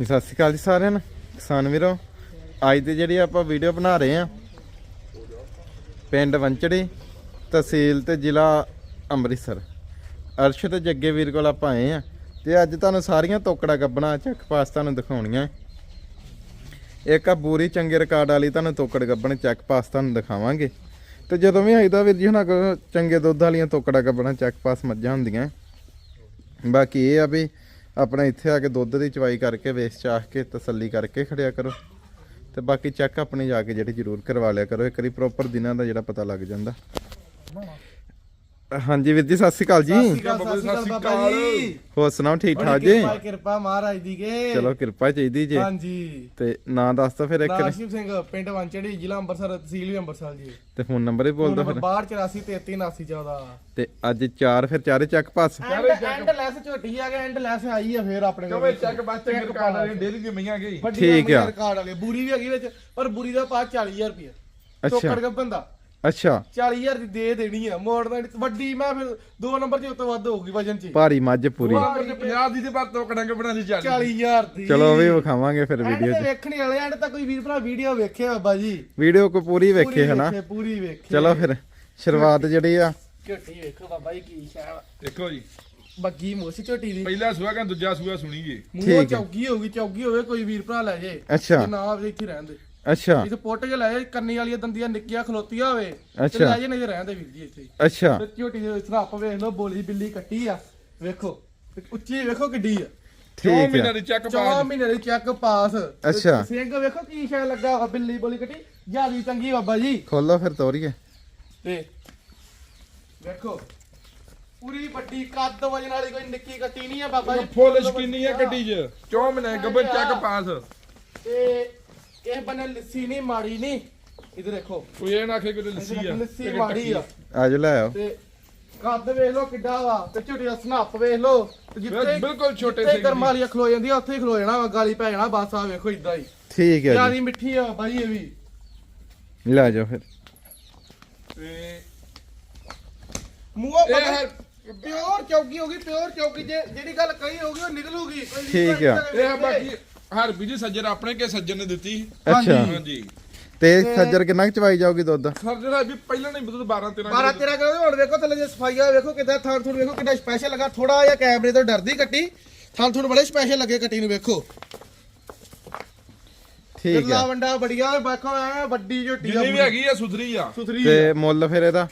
ਸਤਿ ਸ਼੍ਰੀ ਅਕਾਲ ਜੀ ਸਾਰਿਆਂ ਨੂੰ। ਕਿਸਾਨ ਵੀਰੋ, ਅੱਜ ਦੀ ਜਿਹੜੀ ਆਪਾਂ ਵੀਡੀਓ ਬਣਾ ਰਹੇ ਆ ਪਿੰਡ ਵੰਚੜੀ, ਤਹਿਸੀਲ ਤੇ ਜ਼ਿਲ੍ਹਾ ਅੰਮ੍ਰਿਤਸਰ। ਅਰਸ਼ ਤੇ ਜੱਗੇ ਵੀਰ ਕੋਲ ਆਪਾਂ ਆਏ ਆ ਤੇ ਅੱਜ ਤੁਹਾਨੂੰ ਸਾਰੀਆਂ ਤੋਕੜਾ ਗੱਬਣਾ, ਚੱਕ ਪਾਸ ਤੁਹਾਨੂੰ ਦਿਖਾਉਣੀਆਂ। ਇੱਕ ਆ ਬੂਰੀ ਚੰਗੇ ਰਿਕਾਰਡ ਵਾਲੀ ਤੁਹਾਨੂੰ ਤੋਕੜ ਗੱਬਣ, ਚੱਕ ਪਾਸ ਤੁਹਾਨੂੰ ਦਿਖਾਵਾਂਗੇ। ਤੇ ਜਦੋਂ ਵੀ ਆਈਦਾ ਵੀਰ ਜੀ ਹੁਣਾਂ ਕੋਲ ਚੰਗੇ ਦੁੱਧ ਵਾਲੀਆਂ ਤੋਕੜਾ ਗੱਬਣਾ, ਚੱਕ ਪਾਸ ਮੱਝਾਂ ਹੁੰਦੀਆਂ। ਬਾਕੀ ਇਹ ਆ ਵੀ ਆਪਣਾ ਇੱਥੇ ਆ ਕੇ ਦੁੱਧ ਦੀ ਚਵਾਈ ਕਰਕੇ ਵੇਚ ਚਾਹ ਕੇ, ਤਸੱਲੀ ਕਰਕੇ ਖੜਿਆ ਕਰੋ। ਤੇ ਬਾਕੀ ਚੈੱਕ ਆਪਣੀ ਜਾ ਕੇ ਜਿਹੜੀ ਜ਼ਰੂਰ ਕਰਵਾ ਲਿਆ ਕਰੋ। ਇੱਕ ਵਾਰੀ ਪ੍ਰੋਪਰ ਦਿਨਾਂ ਦਾ ਜਿਹੜਾ ਪਤਾ ਲੱਗ ਜਾਂਦਾ। ਹਾਂਜੀ ਵੀਰ ਜੀ ਸਤਿ ਸ਼੍ਰੀ ਅਕਾਲ ਜੀ। ਸਤਿ ਸ਼੍ਰੀ ਅਕਾਲ ਜੀ। ਹੋਰ ਸੁਣਾਓ ਠੀਕ ਠਾਕ ਜੀ? ਕਿਰਪਾ ਕਿਰਪਾ ਮਹਾਰਾਜ ਦੀ ਕੇ। ਚਲੋ ਕਿਰਪਾ ਚਾਹੀਦੀ ਜੀ। ਹਾਂਜੀ। ਤੇ ਨਾਂ ਦੱਸ ਦੋ ਫਿਰ ਇੱਕ। ਨਾਸ਼ਿਪ ਸਿੰਘ ਪਿੰਡ ਵਾਂਚੜੀ ਜ਼ਿਲ੍ਹਾ ਅੰਮ੍ਰਿਤਸਰ ਤਹਿਸੀਲ ਵੀ ਅੰਮ੍ਰਿਤਸਰ ਜੀ। ਤੇ ਫੋਨ ਨੰਬਰ ਵੀ ਬੋਲ ਦੋ ਫਿਰ। 6284337914 ਤੇ ਅੱਜ ਚਾਰ ਫਿਰ ਚਾਰੇ ਚੱਕ ਪਾਸ। ਐਂਡ ਐਂਡ ਲੈਸ ਝੋਟੀ ਆ ਗਿਆ ਐਂਡ ਲੈਸ ਆਈ ਆ ਫੇਰ ਆਪਣੇ ਕਵੇ ਚੱਕ ਬਸ ਚੰਗੇ ਰਿਕਾਰਡ ਵਾਲੀ ਡੇਲੀ ਦੀ ਮਈਆਂ ਗਈ। ਠੀਕ ਆ। ਰਿਕਾਰਡ ਵਾਲੇ ਬੂਰੀ ਵੀ ਹੈਗੀ ਵਿੱਚ ਪਰ ਬੂਰੀ ਦਾ ਪਾ 40000 ਰੁਪਏ ਅੱਛਾ। ਟੋਕੜ ਗੱਬਨ ਦਾ। ਅੱਛਾ। 40000 ਦੀ ਦੇ ਦੇਣੀ ਆ ਮੋੜਨਾ ਨੀ। ਵੱਡੀ ਮੈਂ ਫਿਰ ਦੋ ਨੰਬਰ ਚ ਉਤੋਂ ਵੱਧ ਹੋਊਗੀ ਵਜਨ ਚ ਭਾਰੀ ਮੱਝ ਪੂਰੀ। ਨੰਬਰ ਤੇ 50 ਦੀ ਤੇ ਬਾਅਦ ਤੋਕੜਾਂਗੇ ਬਣਾ ਚੱਲ। 40000 ਦੀ। ਚਲੋ ਉਹ ਵੀ ਵਿਖਾਵਾਂਗੇ ਫਿਰ ਵੀਡੀਓ ਤੇ 'ਚ। ਵੇਖਣੇ ਵਾਲੇ ਐਂਡ ਤਾਂ ਕੋਈ ਵੀਰ ਭਰਾ ਵੀਡੀਓ ਵੇਖੇ ਬਾਬਾ ਜੀ। ਵੀਡੀਓ ਕੋ ਪੂਰੀ ਵੇਖੇ ਹਨਾ? ਵੇਖੇ, ਪੂਰੀ ਵੇਖੇ। ਚਲੋ ਫਿਰ ਸ਼ੁਰੂਆਤ ਜਿਹੜੀ ਆ। ਝੋਟੀ ਵੇਖੋ ਬਾਬਾ ਜੀ ਕੀ ਸ਼ਾਹ ਦੇਖੋ ਜੀ। ਬੱਗੀ ਮੋਸੀ ਝੋਟੀ ਦੀ। ਪਹਿਲਾ ਸੂਆ ਕਾ ਦੂਜਾ ਸੂਆ ਸੁਣੀਏ ਮੂੰਹ ਠੀਕ ਹੈ। ਚੌਗੀ ਹੋਊਗੀ ਚੌਗੀ ਹੋਵੇ ਕੋਈ ਵੀਰ ਭਰਾ ਲੈ ਜੇ। ਅੱਛਾ। ਤੇ ਨਾ ਆਵੇ ਇੱਥੇ ਰਹਿਣ ਦੇ। ਅੱਛਾ। ਇੱਥੇ ਪੁੱਟ ਕੇ ਲੈ ਜੇ ਕੰਨੀ ਵਾਲੀਆਂ ਦੰਦੀਆਂ ਨਿੱਕੀਆਂ ਖਲੋਤੀਆਂ ਹੋਵੇ ਅੱਛਾ। ਲੈ ਜੇ ਨਹੀਂ ਤੇ ਰਹਿਣ ਦੇ ਵੀਰ ਜੀ ਇੱਥੇ। ਹੀ। ਅੱਛਾ। ਤੇ ਝੋਟੀ ਦੇ ਸਰਾਪ ਵੇਖ ਲਓ ਬੋਲੀ ਬਿੱਲੀ ਕੱਟੀ ਆ ਵੇਖੋ। ਤੇ ਉੱਚੀ ਵੇਖੋ ਕਿੱਡੀ ਆ। ਚੌ ਠੀਕ ਮਹੀਨਾ ਆ ਦੀ ਚੱਕ ਚੌ ਪਾ ਮਹੀਨੇ ਦੀ ਚੈੱਕ ਪਾਸ। ਤੇ ਅੱਛਾ। ਸਿੰਘ ਵੇਖੋ ਕੀ ਸ਼ੈ ਲੱਗਾ ਵਾ ਬਿੱਲੀ ਬੋਲੀ ਕੱਟੀ। ਜਿਆਦੀ ਚੰਗੀ ਬਾਬਾ ਜੀ। ਖੋਲੋ ਫਿਰ ਤੋਰੀਏ। ਤੇ ਵੇਖੋ ਪੂਰੀ ਵੱਡੀ ਕੱਦ ਵਜਣ ਵਾਲੀ ਕੋਈ ਨਿੱਕੀ ਕੱਟੀ ਨਹੀਂ ਆ ਬਾਬਾ ਜੀ। ਫੁੱਲ ਸ਼ਕੀਨੀ ਆ ਗੱਡੀ 'ਚ। ਚੌ ਮਹੀਨੇ ਗੱਬਨ ਚੱਕ ਪਾਸ। ਤੇ ਇਹ ਬਨੇ ਲੱਸੀ ਨਹੀਂ ਮਾੜੀ ਨਹੀਂ। ਇਧਰ ਦੇਖੋ। ਕੋਈ ਇਹ ਨਾ ਆਖੇ ਕਿ ਲੱਸੀ ਆ ਲੱਸੀ ਮਾੜੀ ਆ। ਅੱਜ ਲੈ ਆਓ। ਤੇ ਕੱਦ ਵੇਖ ਲਓ ਕਿੱਡਾ ਵਾ ਤੇ ਝੁੱਟੀ ਦਾ ਸਨੱਪ ਵੇਖ ਲਓ। ਤੇ ਜਿੱਥੇ ਬਿਲਕੁਲ ਛੋਟੇ ਜਿੱਥੇ ਸਿੰਘ ਕਰਮ ਵਾਲੀਆਂ ਖਲੋ ਜਾਂਦੀ ਆ ਉੱਥੇ ਹੀ ਖਲੋ ਜਾਣਾ ਵਾ ਗਾਲੀ ਪੈ ਜਾਣਾ ਬਸ ਆ ਵੇਖੋ ਇਦਾਂ ਹੀ। ਠੀਕ ਹੈ ਜਿਆਦੀ ਮਿੱਠੀ ਆ ਬਾਈ ਇਹ ਵੀ। ਜੀ ਲੈ ਜਾਓ ਫਿਰ। ਤੇ ਮੂੰਹੋਂ ਹੈ- ਪਿਓਰ ਚੌਕੀ ਹੋਗੀ ਪਿਓਰ ਚੌਕੀ ਜੇ ਜਿਹੜੀ ਗੱਲ ਕਹੀ ਹੋਗੀ ਉਹ ਨਿਕਲੂਗੀ। ਠੀਕ ਆ। ਇਹ ਬਾਕੀ ਹਰ ਬੀਜੀ ਸੱਜਰ ਆਪਣੇ ਕੇ ਸੱਜਰ ਨੇ ਦਿੱਤੀ ਅੱਛਾ। ਹਾਂਜੀ ਤੇ ਸੱਜਰ ਕਿੰਨਾ ਕੁ ਚਵਾਈ ਜਾਊਗੀ ਦੁੱਧ? ਸਰਜਰ ਵੀ ਪਹਿਲਾਂ ਨਹੀਂ ਬਦਲ 12 13 12 13 ਕਿਲੋ ਹੁਣ ਵੇਖੋ ਥੱਲੇ ਜੇ ਸਫਾਈਆ ਵੇਖੋ ਕਿਦਾਂ ਥਾਂ ਥੁਣ ਵੇਖੋ ਕਿੰਨਾ ਸਪੈਸ਼ਲ ਲੱਗਾ। ਥੋੜਾ ਜਿਹਾ ਕੈਮਰੇ ਤੋਂ ਡਰਦੀ ਕੱਟੀ ਥਾਂ ਥੁਣ ਬੜੇ ਸਪੈਸ਼ਲ ਲੱਗੇ ਕੱਟੀ ਨੂੰ ਵੇਖੋ। ਠੀਕ ਆ। ਵੰਡਾ ਬੜੀਆ ਵੇਖੋ ਐ ਵੱਡੀ ਝੋਟੀ ਜਿੰਨੀ ਵੀ ਹੈਗੀ ਆ ਸੁਧਰੀ ਆ। ਤੇ ਮੁੱਲ ਫਿਰ ਇਹਦਾ?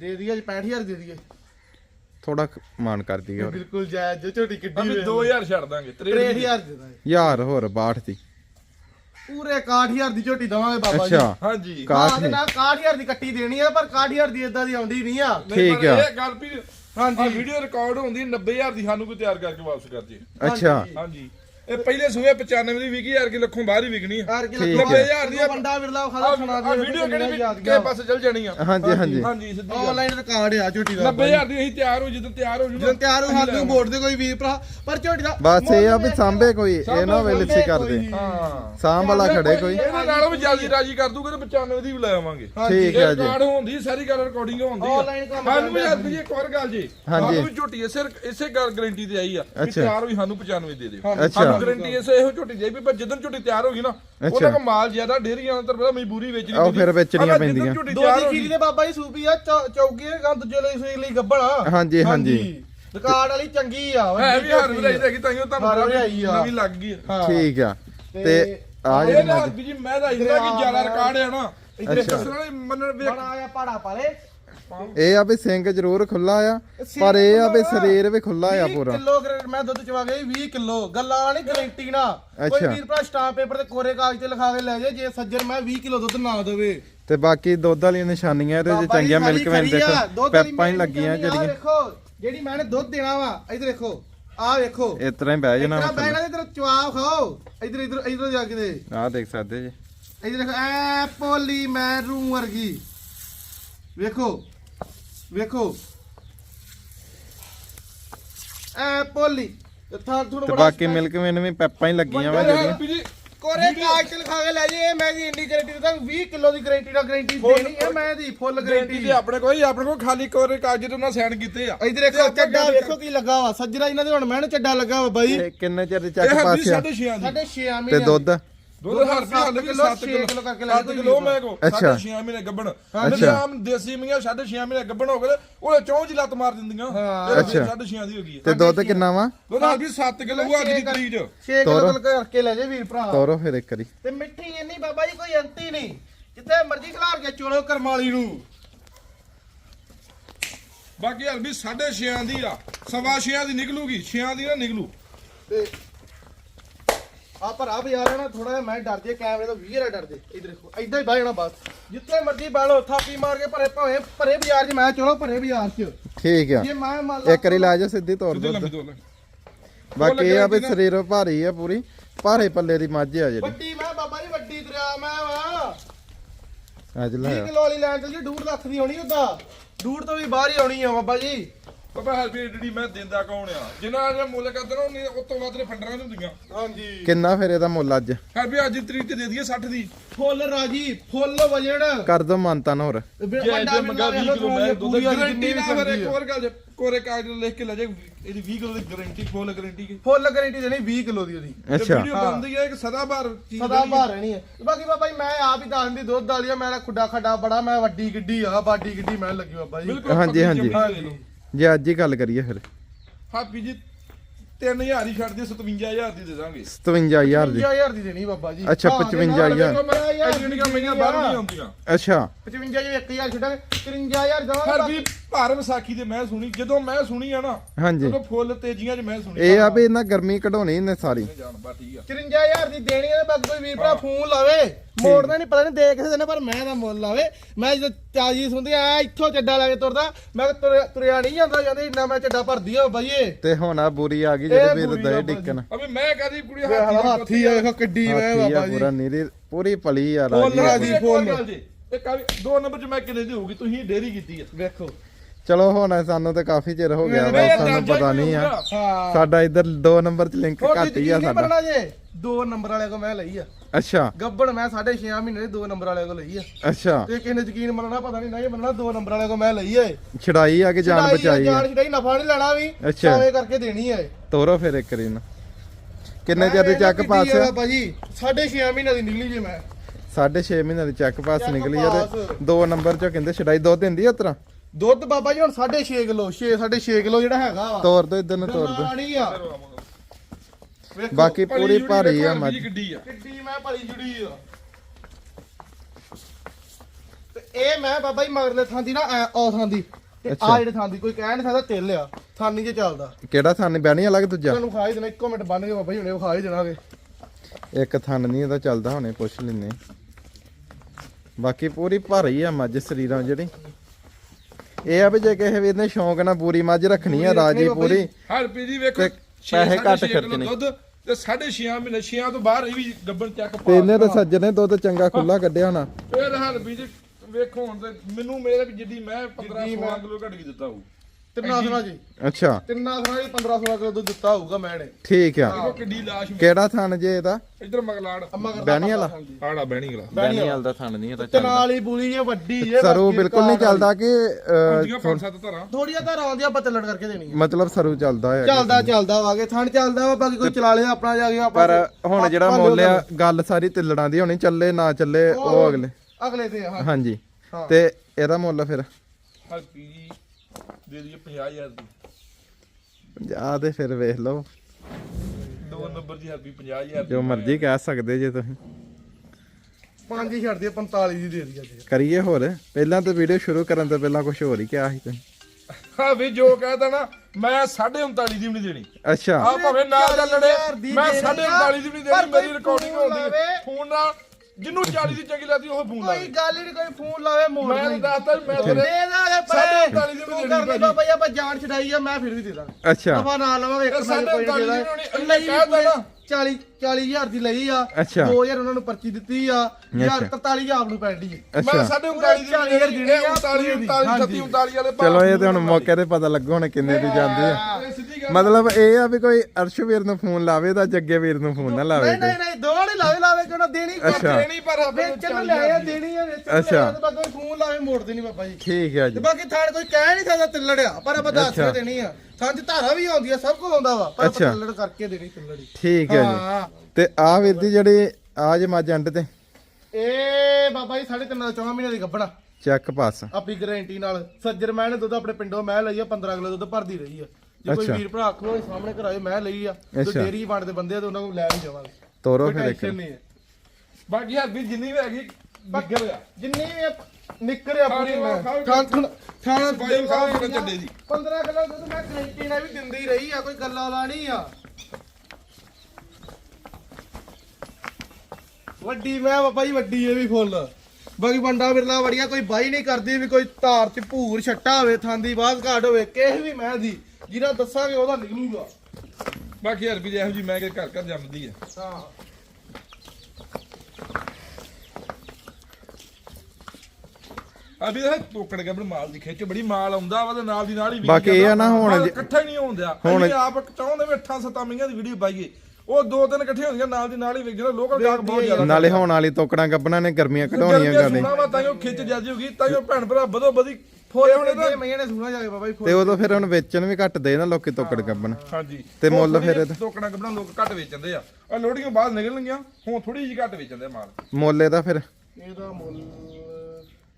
ਦੇ ਦਈਏ 65000 ਦੇ ਦਈਏ। ਥੋੜਾ ਮਾਨ ਕਰ ਦਈਏ ਹੋਰ। ਬਿਲਕੁਲ ਜਾਇਜ਼ ਜੋ ਝੋਟੀ ਕਿੱਡੀ ਅਸੀਂ ਵੇਖ 2000 ਛੱਡ ਦਾਂਗੇ 63000 ਦੇ ਦਾਂਗੇ। ਯਾਰ ਹੋਰ 62 ਦੀ। ਪੂਰੇ 61000 ਦੀ ਝੋਟੀ ਦਵਾਂਗੇ ਬਾਬਾ ਜੀ। ਅੱਛਾ ਹਾਂਜੀ। ਕਾ- ਹਾਂ ਦੇ ਨਾਲ 61000 ਦੀ ਕੱਟੀ ਦੇਣੀ ਆ ਪਰ 61000 ਦੀ ਇਦਾਂ ਦੀ ਆਉਂਦੀ ਨਹੀਂ ਆ। ਠੀਕ ਆ। ਇਹ ਗੱਲ ਵੀ ਹਾਂਜੀ। ਆ ਵੀਡੀਓ ਰਿਕਾਰਡ ਹੁੰਦੀ 90000 ਦੀ ਸਾਨੂੰ ਕੋਈ ਤਿਆਰ ਕਰਕੇ ਵਾਪਸ ਕਰ ਜੇ ਅੱਛਾ। ਹਾਂਜੀ। ਇਹ ਪਹਿਲੇ ਸੂਏ 95 ਦੀ ਵਿਕੀ ਯਾਰ ਕਿ ਲੱਖੋਂ ਬਾਹਰ ਹੀ ਵਿਕਣੀ ਆ। ਯਾਰ ਕਿ ਠੀਕ ਲੱਖੋ ਹੈ। 90000 ਦੀ ਬੰਦਾ ਵਿਰਲਾ ਖਾਲਾ ਸੁਣਾ ਆ ਦੇ ਵੀਡੀਓ ਕਿਹੜੀ ਵੀ ਕਿਸੇ ਪਾਸੇ ਚੱਲ ਜਾਣੀ ਆ? ਹਾਂਜੀ ਹਾਂਜੀ ਹਾਂਜੀ। ਸਿੱਧੀ ਗੱਲ। ਆਨਲਾਈਨ ਰਿਕਾਰਡ ਆ ਝੋਟੀ ਦਾ। 90000 ਦੀ ਅਸੀਂ ਤਿਆਰ ਹੋ ਜਦੋਂ ਤਿਆਰ ਹੋ ਜੂ ਜਦੋਂ ਤਿਆਰ ਹੋ ਹੱਥ ਨੂੰ ਬੋਰਡ ਦੇ ਕੋਈ ਵੀਰ ਭਰਾ। ਪਰ ਝੋਟੀ ਦਾ ਬਸ ਇਹ ਆ ਵੀ ਸਾਂਭੇ ਕੋਈ ਇਹ ਨਾ ਵੇ ਲਿੱਸੀ ਕਰਦੇ। ਹਾਂ। ਸਾਂਭ ਵਾਲਾ ਖੜੇ ਕੋਈ। ਇਹਨਾਂ ਨਾਲੋਂ ਵੀ ਜਲਦੀ ਰਾਜੀ ਕਰ ਦੂਗੇ ਤੇ 95 ਦੀ ਵੀ ਲੈ ਆਵਾਂਗੇ। ਠੀਕ ਹੈ ਜੀ। ਰਿਕਾਰਡ ਹੁੰਦੀ ਸਾਰੀ ਗੱਲ ਰਿਕਾਰਡਿੰਗ ਹੁੰਦੀ Online ਕੰਮ ਸਾਨੂੰ ਵੀ ਜੀ ਇੱਕ ਹੋਰ ਗੱਲ ਜੀ। ਹਾਂਜੀ। ਸਾਨੂੰ ਵੀ ਝੋਟੀ ਇਸੇ ਇਸੇ ਗੱਲ ਗਾਰੰਟੀ ਤੇ ਆਈ ਆ ਵੀ ਅੱਛਾ। ਤਿਆਰ ਹੋਈ ਸਾਨੂੰ 95 ਦੇ ਦਿਓ। ਅੱਛਾ। ਸਾਨੂੰ ਗਾਰੰਟੀ ਇਸੇ ਇਹੋ ਝੋਟੀ ਜਾਈ ਵੀ ਪਰ ਜਦੋਂ ਝੋਟੀ ਤਿਆਰ ਹੋ ਗਈ ਨਾ ਉਹਦਾ ਕੋ ਮਾਲ ਜ਼ਿਆਦਾ ਡੇਰੀਆਂ ਅੰਦਰ ਪਤਾ ਮਜਬੂਰੀ ਵੇਚਣੀ ਆਹੋ ਫਿਰ ਵੇਚਣੀਆਂ ਪੈਂਦੀਆਂ। ਦੋ ਦੀ ਖੀਰੀ ਦੇ ਬਾਬਾ ਜੀ ਸੂਪੀ ਆ ਚੌ- ਚੌਕੀ ਦੇ ਗੰਦ ਦੂਜੇ ਲਈ ਸੂਈ ਲਈ ਗੱਬਣਾ ਹਾਂਜੀ, ਹਾਂਜੀ। ਰਿਕਾਰਡ ਵਾਲੀ ਚੰਗੀ ਆ ਹੈ ਵੀ ਹਰ ਵੇਲੇ ਦੇਖੀ ਤਾਂ ਤੁਹਾਨੂੰ ਵੇਲੇ ਆ। ਨਵੀਂ ਲੱਗ ਗਈ ਆ। ਹਾਂ। ਠੀਕ ਆ ਤੇ ਤੇ ਆ ਜੀ ਮੈਂ ਦਾ ਇੰਦਾ ਕਿ ਜ਼ਿਆਦਾ ਰਿਕਾਰਡ ਆ ਨਾ ਅੱਛਾ। ਇਸ ਨਾਲ ਮੰਨਣ ਵੇਖ ਬੜਾ ਆਇਆ ਪਾੜਾ ਪਾਲੇ ਇਹ ਆ ਵੀ ਸਿੰਘ ਜ਼ਰੂਰ ਖੁੱਲਾ ਆ ਪਰ ਇਹ ਆ ਵੀ ਸਰੀਰ ਵੀ ਖੁੱਲਾ ਆ ਪੂਰਾ। ਕਿਲੋ ਮੈਂ ਦੁੱਧ ਚਵਾ ਗਈ 20 ਕਿਲੋ। ਗੱਲਾਂ ਵਾਲੀ ਗਾਰੰਟੀ ਨਾ। ਕੋਈ। ਵੀਰ ਭਰਾ ਸਟਾਂਪ ਪੇਪਰ ਤੇ ਕੋਰੇ ਕਾਗਜ਼ ਤੇ ਲਿਖਾ ਕੇ ਲੈ ਜੇ ਜੇ ਸੱਜਣ ਮੈਂ 20 ਕਿਲੋ ਦੁੱਧ ਨਾ ਦੇਵੇ। ਤੇ ਬਾਕੀ ਦੁੱਧ ਵਾਲੀਆਂ ਨਿਸ਼ਾਨੀਆਂ ਇਹਦੇ ਚ ਚੰਗੀਆਂ ਮਿਲਕ ਵੇਨ ਦੇਖੋ ਪੈਪਾਂ ਹੀ ਲੱਗੀਆਂ ਜਿਹੜੀਆਂ। ਦੇਖੋ ਜਿਹੜੀ ਮੈਂ ਨੇ ਦੁੱਧ ਦੇਣਾ ਵਾ ਇੱਧਰ ਦੇਖੋ ਆਹ ਵੇਖੋ। ਇਸ ਤਰ੍ਹਾਂ ਹੀ ਬਹਿ ਜਾਣਾ ਇਤਨਾ ਬੈਣਾ ਇਧਰ ਚਵਾ ਖਾਓ ਇੱਧਰ ਇੱਧਰ ਇੱਧਰ ਜਾ ਕੇ ਦੇ। ਆ ਦੇਖ ਸਕਦੇ ਜੀ। ਇੱਧਰ ਦੇਖੋ ਐ ਪੋਲੀ ਮੈਰੂ ਵਰਗੀ। ਵੇਖੋ ਵੇਖੋ। ਐ ਪੋਲੀ ਤੇ ਥਾਂ ਥੋੜਾ ਤੇ ਬਾਕੀ ਮਿਲਕ ਵੇਨ ਵੀ ਪੈਪਾਂ ਹੀ ਲੱਗੀਆਂ ਵਾ ਜਿਹੜੀਆਂ। ਕੋਰੇ ਕਾਗਜ਼ ਤੇ ਲਿਖਾ ਕੇ ਲੈ ਜੀ ਇਹ ਮੈਂ ਜੀ ਇੰਨੀ ਗਾਰੰਟੀ ਦਿੰਦਾ 20 ਕਿਲੋ ਦੀ ਗਾਰੰਟੀ ਦਾ ਗਾਰੰਟੀ ਦੇਣੀ ਹੈ ਮੈਂ ਦੀ ਫੁੱਲ ਗਾਰੰਟੀ ਤੇ ਆਪਣੇ ਕੋਈ ਆਪਣੇ ਕੋਲ ਖਾਲੀ ਕੋਰੇ ਕਾਗਜ਼ ਤੇ ਉਹਨਾਂ ਸਾਈਨ ਕੀਤੇ ਆ। ਇਧਰ ਦੇਖੋ ਚੱਡਾ ਵੇਖੋ ਕੀ ਲੱਗਾ ਵਾ ਸੱਜਰਾ ਇਹਨਾਂ ਦੇ ਹੁਣ ਮੈਂ ਚੱਡਾ ਲੱਗਾ ਵਾ ਬਾਈ। ਕਿੰਨੇ ਚਿਰ ਦੀ ਚੱਕ ਪਾਸਿਆ 6.5 ਦੀ। ਸਾਡੇ 6 ਤੇ ਮਹੀਨੇ ਦੁੱਧ ਦੁੱਧ ਹਰਬੀ ਹਾਲੇ ਵੀ 7 ਛੇ ਕਿੱਲੋ ਕਿਲੋ ਕਰਕੇ ਲੈ 7 ਕਿਲੋ ਮੈਂ ਕੋ। ਅੱਛਾ। 6 ਮਹੀਨੇ ਗੱਬਣ। ਆਮ ਦੇਸੀ ਮੀਆਂ 6 ਮਹੀਨੇ ਗੱਬਣ ਹੋ ਗਏ ਉਹਦੇ ਚੌਂ ਜੀ ਲੱਤ ਮਾਰ ਦਿੰਦੀਆਂ। ਅੱਛਾ। 6 ਦੀ ਹੋ ਗਈ ਤੇ ਦੁੱਧ ਕਿੰਨਾ ਵਾ? ਦੁੱਧ ਹਰਬੀ 7 ਕਿਲੋ ਉਹ ਅੱਜ ਦੀ ਤਰੀਕ 'ਚ। 6 ਤੋਰੋ। ਕਿਲੋ ਕਰਕੇ ਲੈ ਜੇ ਵੀਰ ਭਰਾ। ਤੋਰੋ ਫਿਰ ਇੱਕ ਵਾਰੀ। ਤੇ ਮਿੱਠੀ ਇੰਨੀ ਬਾਬਾ ਜੀ ਕੋਈ ਅੰਤੀ ਨਹੀਂ। ਜਿੱਥੇ ਮਰਜ਼ੀ ਖਲਾਰ ਕੇ ਚੋਲੋ ਕਰਮਾਲੀ ਨੂੰ। ਬਾਕੀ ਹਰਬੀ 6.5 ਦੀ ਆ। ਸਵਾ 6 ਦੀ ਨਿਕਲੂਗੀ 6 ਦੀ ਨਾ ਨਿਕਲੂ। ਤੇ ਆ ਭਰਾ ਬਾਜ਼ਾਰ ਹੈ ਨਾ ਥੋੜਾ ਜਿਹਾ ਮੈਂ ਡਰ ਜੇ ਕੈਮਰੇ ਤੋਂ 20 ਰਾ ਡਰ ਜੇ। ਇਧਰ ਦੇਖੋ ਇਦਾਂ ਹੀ ਬਾਹ ਜਾਣਾ ਬਸ। ਜਿੱਥੇ ਮਰਜ਼ੀ ਬਾਲੋ ਥਾਪੀ ਮਾਰ ਕੇ ਭਰੇ ਭਾਵੇਂ ਭਰੇ ਬਾਜ਼ਾਰ 'ਚ ਮੈਂ ਚਲੋ ਭਰੇ ਬਾਜ਼ਾਰ 'ਚ। ਠੀਕ ਆ। ਜੇ ਮੈਂ ਮੰਨ ਲਾ ਇੱਕ ਵਾਰੀ ਲਾ ਜਾ ਸਿੱਧੀ ਤੋਰ ਤੋਲ ਬਾਕੀ ਇਹ ਆ ਵੀ ਸਰੀਰੋਂ ਭਾਰੀ ਆ ਪੂਰੀ ਭਾਰੇ ਪੱਲੇ ਦੀ ਮੱਝ ਆ ਜਿਹੜੀ। ਵੱਡੀ ਮੈਂ ਬਾਬਾ ਜੀ ਵੱਡੀ ਦਰਿਆ ਮੈਂ ਵਾ। ਅੱਜ 20 ਲਾਇਆ ਕਿਲੋ ਵਾਲੀ ਲੈਣ ਚੱਲ ਜੀ 2 ਲੱਖ ਦੀ ਹੋਣੀ ਉਹਦਾ। ਡੂੜ ਤੋਂ ਵੀ ਬਾਹਰ ਹੀ ਆਉਣੀ ਆ ਬਾਬਾ ਜੀ। ਬਾਬਾ ਹਰਬੀ ਜਿਹੜੀ ਮੈਂ ਦਿੰਦਾ ਕੌਣ ਆ? ਜਿਨ੍ਹਾਂ ਦਾ ਮੁੱਲ ਕਰਦੇ ਨਾ ਉਹਨੇ ਉਸ ਤੋਂ ਵੱਧ ਨੇ ਫੰਡਰਾਂ ਨੂੰ ਹੁੰਦੀਆਂ। ਹਾਂਜੀ। ਕਿੰਨਾ ਫਿਰ ਇਹਦਾ ਮੁੱਲ ਅੱਜ? ਹਰਬੀ ਅੱਜ ਦੀ ਤਰੀਕ ਤੇ ਦੇ ਦਈਏ 60 ਦੀ। ਫੁੱਲ ਰਾਜੀ ਫੁੱਲ ਵਜਣ। ਕਰ ਦੋ ਮੰਨਤਾਨ ਹੋਰ। ਜੇ ਜੇ ਮੰਗਾ 20 ਕਿਲੋ ਮੈਂ ਦੁੱਧ ਗਾਰੰਟੀ ਨਾ ਫਿਰ ਇੱਕ ਹੋਰ ਗੱਲ ਜੇ ਕੋਰੇ ਕਾਗਜ਼ ਲਿਖ ਕੇ ਲੈ ਜਾ ਇਹਦੀ 20 ਕਿਲੋ ਦੀ ਗਾਰੰਟੀ ਫੁੱਲ ਗਾਰੰਟੀ ਕੀ? ਫੁੱਲ ਗਾਰੰਟੀ ਦੇਣੀ 20 ਕਿਲੋ ਦੀ ਉਹਦੀ। ਅੱਛਾ। ਵੀਡੀਓ ਬਣਦੀ ਹੈ ਇੱਕ ਸਦਾਬਹਾਰ ਚੀਜ਼ ਸਦਾ ਬਾਹਰ ਰਹਿਣੀ ਹੈ ਬਾਕੀ ਬਾਬਾ ਜੀ ਮੈਂ ਆਪ ਹੀ ਦੱਸ ਦੀ ਦੁੱਧ ਵਾਲੀ ਆ ਮੇਰਾ ਖੁੱਡਾ ਖੱਡਾ ਬੜਾ ਮੈਂ ਵੱਡੀ ਗੱਡੀ ਆ ਬਾਡੀ ਗੱਡੀ ਮੈਂ ਲੱਗੀ ਬਾਬਾ ਜੀ। ਬਿਲਕੁਲ ਹਾਂਜੀ, ਪਤਲੀ ਹਾਂਜੀ। ਜੇ ਅੱਜ ਹੀ ਗੱਲ ਕਰੀਏ ਫਿਰ। ਹਾਪੀ ਜੀ 3000 ਹੀ ਛੱਡ ਦੇ 57000 ਦੀ ਦੇ ਦਾਂਗੇ। 57000 ਦੀ? 55000 ਦੀ ਦੇਣੀ ਬਾਬਾ ਜੀ। ਅੱਛਾ, ਹਾਂ, 55,000 ਦੇਖੋ ਮੇਰਾ ਯਾਰ ਇਹ ਜਿਹੜੀਆਂ ਮਈਆਂ ਬਾਹਰ ਨਹੀਂ ਆਉਂਦੀਆਂ ਅੱਛਾ। 55 ਜੀ 1000 ਛੱਡਾਂਗੇ 53000 ਦਵਾਂਗੇ ਹਰਬੀ ਭਾਰ ਵਿਸਾਖੀ ਦੇ ਮੈਂ ਸੁਣੀ ਜਦੋਂ ਮੈਂ ਸੁਣੀ ਆ ਨਾ ਹਾਂਜੀ। ਉਦੋਂ ਫੁੱਲ ਤੇਜ਼ੀਆਂ 'ਚ ਮੈਂ ਸੁਣੀ। ਇਹ ਆ ਵੀ ਇਹਨਾਂ ਗਰਮੀ ਕਢਾਉਣੀ ਇਹਨੇ ਸਾਰੀ। ਜਾਨ ਬਾ ਠੀਕ ਆ 53000 ਦੀ ਦੇਣੀ ਹੈ ਬਾਕੀ ਕੋਈ ਵੀਰ ਭਰਾ ਫੋਨ ਲਾਵੇ। ਮੋੜਨਾ ਨਹੀਂ ਪਤਾ ਨਹੀਂ ਦੇ ਕਿਸੇ ਨੇ ਪਰ ਮੈਂ ਦਾ ਮੁੱਲ ਲਾਵੇ। ਮੈਂ ਜਦੋਂ ਤਾਜੀ ਸੁਣਦੀ ਆ ਇੱਥੋਂ ਚੱਡਾ ਲੈ ਕੇ ਤੁਰਦਾ। ਮੈਂ ਤੁਰਿਆ- ਤੁਰਿਆ ਨਹੀਂ ਜਾਂਦਾ ਜਾਂਦੇ ਇੰਨਾ ਮੈਂ ਚੱਡਾ ਭਰਦੀ ਆ ਬਾਈਏ। ਤੇ ਹੁਣ ਆ ਬੁਰੀ ਆ ਗਈ ਜਿਹੜੇ ਵੀਰ ਦਏ ਆ ਡਿੱਕਣ। ਅਬੇ ਮੈਂ ਕਹਦੀ ਕੁੜੀ ਹਾਥੀ ਆ ਵੇਖੋ ਕਿੱਡੀ ਮੈਂ ਹਾਥੀ ਆ ਬਾਬਾ ਜੀ ਪੂਰਾ ਨੀਰੀ ਪੂਰੀ ਪਲੀ ਆ ਰਾਜੀ ਗੱਲ ਜੀ ਆ ਵੀ ਦੋ ਨੰਬਰ 'ਚ ਮੈਂ ਕਿੰਨੇ ਦੀ ਹੋਊਗੀ ਤੁਸੀਂ ਡੇਰੀ ਕੀਤੀ ਆ। ਵੇਖੋ। ਚਲੋ ਹੁਣ ਸਾਨੂੰ ਤਾਂ ਕਾਫੀ ਚਿਰ ਹੋ ਗਿਆ ਵਾ ਸਾਨੂੰ ਪਤਾ ਨਹੀਂ ਆ। ਹਾਂ। ਸਾਡਾ ਇੱਧਰ 2 ਨੰਬਰ ਚ ਲਿੰਕ ਘੱਟ ਹੀ ਆ ਸਾਡਾ। ਜੇ? ਦੋ ਨੰਬਰ ਵਾਲੇ ਕੋ ਮੈਂ ਲਈ ਆ। ਅੱਛਾ। ਗੱਬੜ ਮੈਂ 6.5 ਮਹੀਨੇ ਦੇ ਦੋ ਨੰਬਰ ਵਾਲੇ ਕੋ ਲਈ ਆ। ਅੱਛਾ। ਤੇ ਕਿਸੇ ਨੇ ਯਕੀਨ ਮੰਨਣਾ ਪਤਾ ਨਹੀਂ ਨਹੀਂ ਮੰਨਣਾ ਦੋ ਨੰਬਰ ਵਾਲੇ ਕੋ ਮੈਂ ਲਈ ਏ ਛੜਾਈ ਆ ਕੇ ਜਾਨ ਬਚਾਈ ਆ? ਜਾਨ ਛਡਾਈ ਨਫਾ ਨਹੀਂ ਲੈਣਾ ਵੀ ਅੱਛਾ। ਸਾਵੇਂ ਕਰਕੇ ਦੇਣੀ ਏ ਤੋਰੋ ਫਿਰ ਇੱਕ ਰੀ ਨਾ ਕਿੰਨੇ ਚਿਰ ਦੀ ਚੱਕ ਪਾਸ ਆ ਭਾਜੀ 6.5 ਮਹੀਨੇ ਦੀ ਨਿਕਲੀ ਜੇ ਮੈਂ। 6.5 ਮਹੀਨੇ ਦੀ ਚੱਕ ਪਾਸ ਚੱਕ ਨਿਕਲੀ ਆ ਤੇ ਪਾਸ। ਦੋ ਨੰਬਰ ਚੋਂ ਕਹਿੰਦੇ ਛੜਾਈ ਦੁੱਧ ਦਿੰਦੀ ਆ ਉਤਰਾ ਦੁੱਧ ਬਾਬਾ ਜੀ ਹੁਣ 6.5 ਕਿਲੋ 6 6.5 ਕਿਲੋ ਜਿਹੜਾ ਹੈਗਾ ਵਾ। ਤੋਰ ਦੋ ਇਧਰ ਨੂੰ ਤੋਰ ਦੋ। ਰਾਣੀ ਆ। ਵੇਖੋ, ਬਾਕੀ ਪੂਰੀ ਭਾਰੀ ਆ ਮੱਝ। ਕਿੱਡੀ ਆ। ਕਿੱਡੀ ਮੈਂ ਭਲੀ ਜੁੜੀ ਆ। ਤੇ ਇਹ ਮੈਂ ਬਾਬਾ ਜੀ ਮਗਰਲੇ ਥਾਂ ਦੀ ਨਾ ਐ- ਥਾਂ ਦੀ। ਤੇ ਅੱਛਾ। ਆ ਜਿਹੜੇ ਥਾਂ ਦੀ ਕੋਈ ਕਹਿ ਨਹੀਂ ਸਕਦਾ ਤਿਲ ਆ। ਥਾਨੀ ਜੇ ਚੱਲਦਾ। ਕਿਹੜਾ ਥਣ ਬਹਿਣੀ ਅਲੱਗ ਦੂਜਾ? ਤੁਹਾਨੂੰ ਖਾ ਹੀ ਦੇਣਾ ਇੱਕੋ ਮਿੰਟ ਬੰਨ ਕੇ ਬਾਬਾ ਜੀ ਹੁਣੇ ਖਾ ਹੀ ਦੇਣਾਗੇ ਇੱਕ ਥਣ ਨਹੀਂ ਇਹਦਾ ਚੱਲਦਾ ਹੁਣੇ ਪੁੱਛ ਲੈਨੇ ਬਾਕੀ ਪੂਰੀ ਭਾਰੀ ਆ ਮੱਝ ਸਰੀਰਾਂ ਜਿਹੜੀ। ਇਹ ਆ ਵੀ ਜੇ ਕਿਸੇ ਵੀਰ ਨੇ ਸ਼ੌਂਕ ਨਾਲ ਪੂਰੀ ਮੱਝ ਰੱਖਣੀ ਆ ਰਾਜੀ ਪੂਰੀ। ਹਰਪੀ ਦੀ ਵੇਖੋ ਪੈਸੇ ਘੱਟ ਖਰਚਣੇ। ਦੁੱਧ ਤੇ 6.5 ਮਹੀਨੇ 6 ਤੋਂ ਬਾਹਰ ਇਹ ਵੀ ਗੱਬਣ ਚੱਕ ਤੇ ਇਹਨੇ ਤਾਂ ਸੱਜਣੇ ਦੁੱਧ ਚੰਗਾ ਖੁੱਲਾ ਕੱਢਿਆ ਹੋਣਾ। ਫਿਰ ਹਰਪੀ ਜੀ ਵੇਖੋ ਹੁਣ ਤੇ ਮੈਨੂੰ ਮੇਰੇ ਵੀ ਜਿੱਡੀ ਮੈਂ 15 ਜਿੱਡੀ 16 ਮੈਂ- ਕਿਲੋ ਘੱਟ ਕੇ ਦਿੱਤਾ ਹੋਊ। ਤਿੰਨਾਂ ਸੁਣਾ ਜੀ ਅੱਛਾ। ਤਿੰਨਾਂ ਸੁਣਾ ਜੀ 15 16 ਕਿਲੋ ਦੁੱਧ ਦਿੱਤਾ ਹੋਊਗਾ ਮੈਂ ਨੇ। ਠੀਕ ਆ। ਦੇਖੋ ਕਿੱਡੀ ਲਾਸ਼ ਕਿਹੜਾ ਥਣ ਜੇ ਇਹਦਾ? ਇਧਰ ਮਗਲਾੜ ਮਗਰ ਬਹਿਣੀ ਵਾਲਾ? ਆੜਾ ਬਹਿਣੀ ਗਲਾ ਬੈਣੀ ਵਾਲਾ। ਦਾ ਥਣ ਨਹੀਂ ਇਹਦਾ ਤੇ ਨਾਲ ਹੀ ਬੂਲੀ ਜੇ ਵੱਡੀ ਜੇ ਸਰੂ ਬਾਕੀ ਬਿਲਕੁਲ ਨਹੀਂ ਕਾਰ ਚੱਲਦਾ ਕਿ ਅਹ, ਹੁੰਦੀਆਂ ਪੰਜ ਸੱਤ ਧਰਾਂ। ਥੋੜੀਆਂ ਤਾਂ ਆਉਂਦੀਆਂ ਆਪਾਂ ਚੱਲਣ ਕਰਕੇ ਦੇਣੀ ਆ ਮਤਲਬ ਸਰੂ ਚੱਲਦਾ ਹੈ ਚੱਲਦਾ ਚੱਲਦਾ ਵਾਗੇ ਥਣ ਚੱਲਦਾ ਵਾ ਬਾਕੀ ਕੋਈ ਚਲਾ ਲਿਆ ਆਪਣਾ ਜਾ ਕੇ ਆਪਾਂ ਪਰ ਹੁਣ ਜਿਹੜਾ ਮੁੱਲ ਆ ਗੱਲ ਸਾਰੀ ਤਿੱਲੜਾਂ ਦੀ ਹੋਣੀ ਚੱਲੇ ਨਾ ਚੱਲੇ ਉਹ ਅਗਲੇ। ਅਗਲੇ ਤੇ ਹਾਂਜੀ। ਤੇ ਇਹਦਾ ਮੁੱਲ ਫਿਰ? ਜੀ। ਦੇ ਦਈਏ 50000 ਦੀ। 50 ਦੇ ਫਿਰ ਵੇਖ ਲਓ। ਦੋ ਨੰਬਰ ਦੀ ਹਰਪੀ 50000 ਜੋ ਮਰਜ਼ੀ ਕਹਿ ਸਕਦੇ ਜੇ ਤੁਸੀਂ। ਪੰਜ ਹੀ ਛੱਡ ਦਈਏ 45 ਦੀ ਦੇ ਦਈਏ ਕਰੀਏ ਹੋਰ। ਪਹਿਲਾਂ ਤਾਂ ਵੀਡੀਓ ਸ਼ੁਰੂ ਕਰਨ ਤੋਂ ਪਹਿਲਾਂ ਕੁਝ ਹੋਰ ਹੀ ਕਿਹਾ ਸੀ ਤੁਸੀਂ ਹਾਂ ਵੀ ਜੋ ਕਹਿਦਾ ਨਾ ਮੈਂ 39.5 ਦੀ ਵੀ ਨਹੀਂ ਦੇਣੀ। ਅੱਛਾ। ਆ ਭਾਵੇਂ ਨਾਲ ਚੱਲਣੇ ਦੀ ਮੈਂ ਦੇਣੀ ਆ, 39.5 ਦੀ ਵੀ ਨਹੀਂ ਪਰ ਦੇਣੀ ਮੇਰੀ ਰਿਕਾਰਡਿੰਗ ਹੁੰਦੀ। ਫੋਨ ਨਾਲ ਜਿੰਨੂੰ 40 ਦੀ ਚੰਗੀ ਲੱਗਦੀ ਉਹ ਫੋਨ ਕੋਈ ਲਾਵੇ। ਗੱਲ ਹੀ ਨਹੀਂ ਕੋਈ ਫੋਨ ਲਾਵੇ ਮੋੜ ਮੈਂ ਨਹੀਂ ਦੱਸਦਾ ਮੈਂ ਦੇ ਤੇਰੇ ਦਾਂਗੇ ਸਾਢੇ ਪਰ। ਉਨਤਾਲੀ ਦੀ ਵੀ ਤੂੰ ਦੇਣੀ ਭਾਜੀ। ਬਾਬਾ ਜੀ ਆਪਾਂ ਜਾਨ ਛਡਾਈ ਆ ਮੈਂ ਫਿਰ ਵੀ ਦੇ ਦਾਂਗਾ। ਅੱਛਾ। ਦਫਾ ਨਾ ਲਵਾਂਗੇ ਇੱਕ ਕੋਈ ਸਾਢੇ ਨਹੀਂ ਉਨਤਾਲੀ ਦੀ ਦੇ ਨਹੀਂ, ਕਹਿ ਨਾ। 40 40000 ਦੀ ਲਈ ਆ। ਅੱਛਾ। 2000 ਉਹਨਾਂ ਨੂੰ ਪਰਚੀ ਦਿੱਤੀ ਆ। ਯਾਰ ਅੱਛਾ। 43000 ਆਪ ਨੂੰ ਪੈਂਦੀ ਹੈ ਮੈਂ ਅੱਛਾ। ਸਾਡੇ 39 ਦੀ ਵੀ ਨਹੀਂ ਦੇਣੀ ਇਹ 39 39 38 39 ਵਾਲੇ ਚਲੋ ਇਹ ਤੇ ਹੁਣ ਮੌਕੇ ਤੇ ਪਤਾ ਲੱਗੂ ਹੁਣ ਕਿੰਨੇ ਦੀ ਜਾਂਦੀ ਆ। ਇਹ ਸਿੱਧੀ ਦੀ ਗੱਲ ਮਤਲਬ ਇਹ ਆ ਵੀ ਕੋਈ ਅਰਸ਼ ਵੀਰ ਨੂੰ ਫੋਨ ਲਾਵੇ ਤਾਂ ਜੱਗੇ ਵੀਰ ਨੂੰ ਫੋਨ ਨਾ ਲਾਵੇ ਨਹੀਂ ਨਹੀਂ ਨਹੀਂ ਦੋ ਨਹੀਂ ਲਾਵੇ ਲਾਵੇ ਕਿਉਂ ਨਾ ਦੇਣੀ ਕੋਈ ਅੱਛਾ। ਦੇਣੀ ਪਰ ਵੇਚਣ ਨੂੰ ਲੈ ਆ ਦੇਣੀ ਆ ਵੇਚਣ ਅੱਛਾ। ਅੱਛਾ ਬਾਕੀ ਫੋਨ ਲਾਵੇ ਮੋੜਦੇ ਨਹੀਂ ਬਾਬਾ ਜੀ। ਠੀਕ ਹੈ ਤੇ ਜੀ ਬਾਕੀ ਥਾਣ ਕੋਈ ਕਹਿ ਨਹੀਂ ਸਕਦਾ ਤਿੱਲੜਿਆ ਪਰ ਆਪਾਂ ਦੱਸ ਅੱਛਾ। ਕੇ ਦੇਣੀ ਆ। ਸੰਜ ਧਾਰਾ ਵੀ ਆਉਂਦੀ ਆ ਸਭ ਕੁਝ ਆਉਂਦਾ ਵਾ ਪਰ ਆਪਾਂ ਅੱਛਾ। ਕਰਕੇ ਦੇਣੀ ਤਿੱਲੜੀ ਠੀਕ ਹੈ ਜੀ। ਹਾਂ। ਤੇ ਆ ਵੀਰ ਦੀ ਜਿਹੜੀ ਆ ਜੇ ਮੱਝ ਅੰਡ ਤੇ। ਇਹ ਬਾਬਾ ਜੀ ਸਾਢੇ ਤਿੰਨ ਦਾ ਚੌਹਾਂ ਮਹੀਨੇ ਦੀ ਗੱਭਣਾ। ਚੈੱਕ ਪਾਸ। ਆਪਣੀ ਗਾਰੰਟੀ ਨਾਲ। ਸੱਜਰ ਮੈਂ ਨੇ ਦੁੱਧ ਆਪਣੇ ਪਿੰਡੋਂ ਮੈਂ ਲਈ ਆ 15 ਕਿਲੋ ਦੁੱਧ ਭਰਦੀ ਰਹੀ ਆ। ਜੇ ਕੋਈ। ਵੀਰ ਭਰਾ ਆਖੋ ਸਾਹਮਣੇ ਘਰਾਏ ਮੈਂ ਲਈ ਆ। ਤੇ ਅੱਛਾ। ਡੇਰੀ ਬਣਦੇ ਬੰਦੇ ਆ ਤੇ ਉਹਨਾਂ ਕੋਲ ਲੈ ਵੀ ਜਾਵਾਂਗੇ। ਤੋਰੋ ਕੋਈ ਫਿਰ ਇੱਕ ਟੈਨਸ਼ਨ ਨਹੀਂ ਹੈ। ਬਾਕੀ ਹਰ ਵੀ ਜਿੰਨੀ ਵੀ ਹੈਗੀ ਨਿਕਲ ਆ ਜਿੰਨੀ ਵੀ ਨਿਕਰਿਆ ਪੂਰੀ ਮੈਂ। ਥਾਂ ਥਾਂ ਥਾਂ ਬਾਈ ਖਾਓ ਫਿਰ ਚੱਡੇ ਦੀ 15 ਕਿਲੋ ਦੁੱਧ ਮੈਂ ਗਾਰੰਟੀ ਨਾਲ ਵੀ ਦਿੰਦੀ ਰਹੀ ਆ ਕੋਈ ਗੱਲਾਂ ਨਹੀਂ ਆ। ਵੱਡੀ ਮੈਂ ਬਾਬਾ ਜੀ ਵੱਡੀ ਇਹ ਵੀ ਫੁੱਲ। ਬਾਕੀ ਬੰਡਾ ਬਿਰਲਾ ਵੜੀਆਂ ਕੋਈ ਬਾਈ ਨਹੀਂ ਕਰਦੀ ਵੀ ਕੋਈ ਧਾਰ ਚ ਭੂਰ ਛੱਟਾ ਹੋਵੇ ਥਾਂਦੀ ਬਾਤ ਘਾਟ ਹੋਵੇ ਕਿਸੇ ਵੀ ਮੈਂ ਦੀ ਜਿਹਨਾਂ ਦੱਸਾਂਗੇ ਉਹਦਾ ਨਿਕਲੂਗਾ। ਬਾਕੀ ਹਰ ਵੀ ਇਹੋ ਜੀ ਮੈਂ ਕਿ ਘਰ ਘਰ ਜੰਮਦੀ ਆ। ਹਾਂ। ਵੀ ਇਹ ਟੋਕੜ ਗੱਬੜ ਮਾਲ ਦੀ ਖਿੱਚ ਬੜੀ ਮਾਲ ਆਉਂਦਾ ਵਾ ਤੇ ਨਾਲ ਦੀ ਨਾਲ ਹੀ ਵਿਕੀ ਬਾਕੀ ਇਹ ਆ ਨਾ। ਹੁਣ ਮਾਲ ਜੇ- ਇਕੱਠਾ ਹੀ ਨਹੀਂ ਹੁੰਦਿਆ ਹੁਣ- ਆਪ ਚਾਹੁੰਦੇ ਵੀ 8 7 ਮਹੀਨਿਆਂ ਦੀ ਵੀਡੀਓ ਪਾਈਏ। ਉਹ ਦੋ ਤਿੰਨ ਇਕੱਠੇ ਹੁੰਦੀਆਂ ਨਾਲ ਦੀ ਨਾਲ ਹੀ ਵਿਕ ਜਾਂਦਾ ਲੋਕਲ ਗਾਹਕ ਬਹੁਤ ਜ਼ਿਆਦਾ ਨਾਲੇ ਹੋਣ ਵਾਲੀ ਤੋਕੜਾਂ ਗੱਬਣਾ ਨੇ ਗਰਮੀਆਂ ਕਢਾਉਣੀਆਂ ਕਰਦੇ ਵਾ ਤਾਂ ਉਹ ਖਿੱਚ ਜਾਜੀ ਹੋਗੀ ਤਾਂ ਉਹ ਭੈਣ ਭਰਾ ਬਦੋ ਬਦੀ ਫੋਰੇ ਹੁਣ ਇਹਦਾ ਇਹ ਮਈਆਂ ਨੇ ਸੁਣਾ ਜਾਵੇ ਬਾਬਾ ਜੀ ਤੇ ਉਦੋਂ ਫਿਰ ਹੁਣ ਵੇਚਣ ਵੀ ਘੱਟ ਦੇ ਨਾ ਲੋਕੀ ਤੋਕੜ ਗੱਬਣ। ਹਾਂਜੀ। ਤੇ ਮੁੱਲ ਫਿਰ ਇਹਦਾ? ਟੋਕਣਾ ਗੱਬਣਾ ਲੋਕ ਘੱਟ ਵੇਚਦੇ ਆ। ਆ ਲੋੜੀਆਂ ਬਾਅਦ ਨਿਕਲਣਗੀਆਂ ਹੁਣ ਥੋੜੀ ਜਿਹੀ ਘੱਟ ਵੇਚਦੇ ਆ ਮਾਲ। ਮੁੱਲ ਇਹਦਾ ਫਿਰ? ਇਹਦਾ ਮੁੱਲ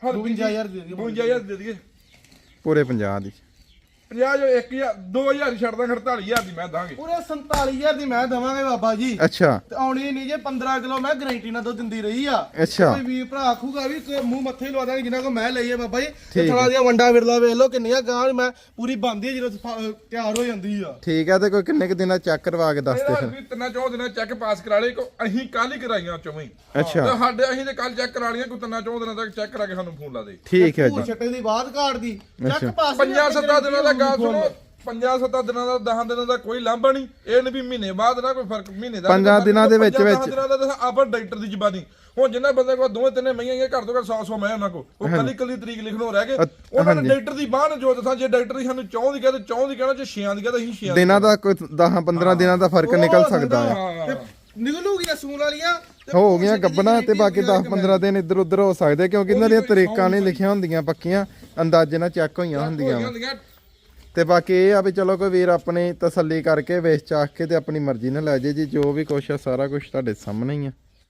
ਹਰ 52000 ਦੇ ਦਿਓ 52000 ਦੇ ਦਈਏ। ਪੂਰੇ 50 ਦੀ। 50 ਜੋ 1000 2000 ਹੀ ਛੱਡਦਾ 48000 ਦੀ ਮੈਂ ਦਾਂਗੇ। ਪੂਰੇ 47000 ਦੀ ਮੈਂ ਦਵਾਂਗੇ ਬਾਬਾ ਜੀ। ਅੱਛਾ। ਤੇ ਆਉਣੀ ਨਹੀਂ ਜੇ 15 ਕਿਲੋ ਮੈਂ ਗਾਰੰਟੀ ਨਾਲ ਦੁੱਧ ਦਿੰਦੀ ਰਹੀ ਆ। ਅੱਛਾ। ਕੋਈ ਵੀਰ ਭਰਾ ਆਖੂਗਾ ਵੀ ਤੇ ਮੂੰਹ ਮੱਥੇ ਲਵਾ ਦਾਂਗੇ ਜਿਨ੍ਹਾਂ ਕੋ ਮੈਂ ਲਈ ਆ ਬਾਬਾ ਜੀ। ਤੇ ਠੀਕ ਥੋੜਾ ਜਿਹਾ ਵੰਡਾ ਵਿਰਲਾ ਵੇਖ ਲਓ ਕਿੰਨੀਆਂ ਗਾਂ ਮੈਂ ਪੂਰੀ ਬੰਦੀ ਆ ਜਦੋਂ ਤਿਆਰ ਹੋ ਜਾਂਦੀ ਆ। ਠੀਕ ਆ ਤੇ ਕੋਈ ਕਿੰਨੇ ਕੁ ਦਿਨਾਂ ਚੈੱਕ ਕਰਵਾ ਕੇ ਦੱਸ ਦੇ ਫਿਰ। ਵੀ ਤਿੰਨਾਂ ਚੌਂ ਦਿਨਾਂ ਚੈੱਕ ਪਾਸ ਕਰਾ ਲਏ ਕੋ ਅਸੀਂ ਕੱਲ ਹੀ ਕਰਾਈਆਂ ਚੌਵੇਂ। ਹੀ। ਅੱਛਾ। ਤੇ ਸਾਡੇ ਅਸੀਂ ਤੇ ਕੱਲ ਚੈੱਕ ਕਰਾ ਲਈਆਂ ਕੋਈ ਤਿੰਨਾਂ ਚੌਂ ਦਿਨਾਂ ਤੱਕ ਚੈੱਕ ਕਰਾ ਕੇ ਸਾਨੂੰ ਫੋਨ ਲਾ ਦੇ। ਠੀਕ ਹੈ ਜੀ। ਛੱਟੇ ਦੀ ਬਾਤ ਕਾੜ ਦੀ। ਚੱਕ। ਪਾਸ ਪੰਜਾਂ ਸੱਤਾਂ ਦਿਨਾਂ ਦਾ ਗੱਲ ਸੁਣੋ ਪੰਜਾਂ ਸੱਤਾਂ ਦਿਨਾਂ ਦਾ 10 ਦਿਨਾਂ ਦਾ ਕੋਈ ਲਾਂਭਾ ਨਹੀਂ। ਇਹ ਨਹੀਂ ਵੀ ਮਹੀਨੇ ਬਾਅਦ ਨਾ ਕੋਈ ਫ਼ਰਕ ਮਹੀਨੇ ਦਾ। ਪੰਜਾਂ ਦਿਨਾਂ ਦੇ ਵਿੱਚ- ਪੰਜਾਂ ਵਿੱਚ। ਦਿਨਾਂ ਦਾ ਆਪਾਂ ਡਾਕਟਰ ਦੀ ਜ਼ਬਾਨੀ। ਹੁਣ ਜਿੰਨਾ ਬੰਦੇ ਕੋਲ ਦੋਵੇਂ ਤਿੰਨੇ ਮਈਆਂ ਹੀ ਘਰ ਤੋਂ ਘਰ 100 100 ਮੈਂ ਉਹਨਾਂ ਕੋ ਉਹ ਕੱਲੀ ਕੱਲੀ ਤਰੀਕ ਲਿਖਣੋਂ ਰਹਿ ਗਏ। ਉਹਨਾਂ ਨੇ। ਡਾਕਟਰ ਦੀ ਬਾਹ ਨੂੰ ਜੋ ਦੱਸਾਂ ਜੇ ਡਾਕਟਰ ਹੀ ਸਾਨੂੰ ਚੌਂ ਦੀ ਕਹਿੰਦੇ ਚੌਂ ਦੀ ਕਹਿਣਾ ਜੇ ਛਿਆਂ ਦੀ ਕਹਿੰਦਾ ਅਸੀਂ ਛਿਆਂ ਦੀ ਦਿਨਾਂ ਦਾ ਕੋਈ 10 15 ਦਿਨਾਂ ਦਾ ਫ਼ਰਕ ਨਿਕਲ ਸਕਦਾ ਹੈ। ਹਾਂ। ਨਿਕਲੂਗੀ ਸੂਣ ਵਾਲੀਆਂ ਤੇ ਹੋ ਗਈਆਂ ਗੱਬਣਾ ਤੇ ਬਾਕੀ ਹੁੰਦੀ ਆ 10 15 ਦਿਨ ਇੱਧਰ ਉੱਧਰ ਹੋ ਸਕਦੇ ਕਿਉਂਕਿ ਇਹਨਾਂ ਦੀਆਂ ਤਰੀਕਾਂ ਨਹੀਂ ਲਿਖੀਆਂ ਹੁੰਦੀਆਂ ਪੱਕੀਆਂ। ਅੰਦਾਜ਼ੇ ਨਾਲ ਚੈੱਕ ਹੋਈਆਂ। ਹੁੰਦੀਆਂ। ਤੇ ਬਾਕੀ ਇਹ ਆ ਵੀ ਚਲੋ ਕੋਈ ਵੀਰ ਆਪਣੀ ਤਸੱਲੀ ਕਰਕੇ ਵੇਚ ਚਾਖ ਕੇ ਤੇ ਆਪਣੀ ਮਰਜ਼ੀ ਨਾਲ ਲੈ ਜੇ ਜੀ, ਜੋ ਵੀ ਕੁਛ ਆ, ਸਾਰਾ ਕੁਝ ਤੁਹਾਡੇ ਸਾਹਮਣੇ ਹੀ ਆ।